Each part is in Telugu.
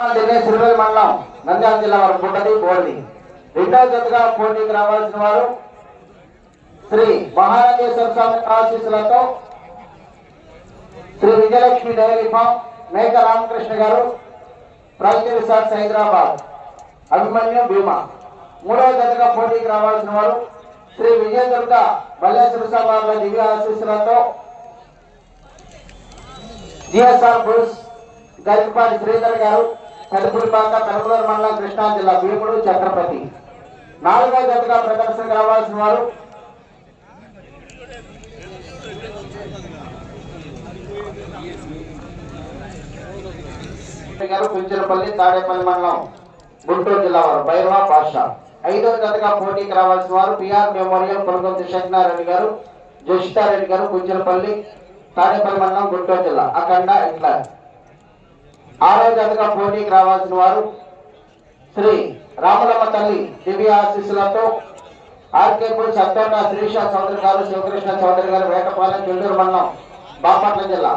దినేష్ సిరివెల్ మండలం నంద్యాల జిల్లా వారు పుట్టది బోల్ది. రెండవ జతగా పోటీకి రావాల్సిన వారు శ్రీ మహారాజేశ్వర స్వామి ఆశీస్సులతో శ్రీ విజయలక్ష్మి డైరీ ఫామ్ మేక రామకృష్ణ గారు ప్రాజెక్ట్ రిసార్ట్స్ హైదరాబాద్ అభిమన్యు భీమా. మూడవ జతగా పోటీకి రావాల్సిన వారు శ్రీ విజయ దుర్గ మల్లేశ్వర స్వామి దివ్య ఆశీస్సులతో జిఎస్ఆర్ బుల్స్ గరికపాటి శ్రీధర్ గారు పెదపురిపాక పెనమలూరు మండలం కృష్ణా జిల్లా భీముడు ఛత్రపతి. నాలుగో జతగా ప్రదర్శనకు రావాల్సిన వారు గారు కుంచెలపల్లి తాడేపల్లి మండలం గుంటూరు జిల్లా వారు భైరవ పాషా. ఐదో జతగా పోటీకి రావాల్సిన వారు పిఆర్ మెమోరియల్ కొనగొంతి శంకరారెడ్డి గారు జోషితారెడ్డి గారు కుంచెలపల్లి తాడేపల్లి మండలం గుంటూరు జిల్లా అఖండ ఇట్లా ఆరో జతగా పోటీకి రావాల్సిన వారు శ్రీ రాములమ్మ తల్లి దివ్య ఆశీస్సులతో ఆర్కేపూర్ సత్తోట శ్రీష చౌదరి గారు శివకృష్ణ చౌదరి గారు వేటపాలెం చెల్లూరు మండలం బాపట్ల జిల్లా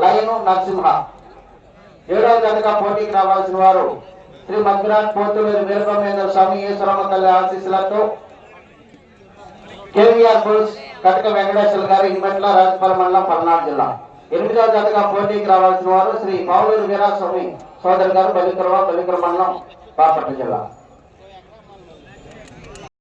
లయను నరసింహ. ఏడవ జతగా పోటీకి రావాల్సిన వారు శ్రీ మధురాజ్ పోతులూరు వీరబ్రహ్మేంద్ర స్వామి ఈశ్వరమ్మ తల్లి ఆశీస్సులతో కేవీఆర్ బుల్స్ కటక వెంకటేశ్వర గారు ఇన్మెట్ల రాజపాల మండలం పల్నాడు జిల్లా. ఎనిమిదవ జతగా పోటీకి రావాల్సిన వారు శ్రీ పావులూరు వీరాస్వామి సోదరు గారు బలిక్రమ బలికుర మండలం బాపట్ల జిల్లా.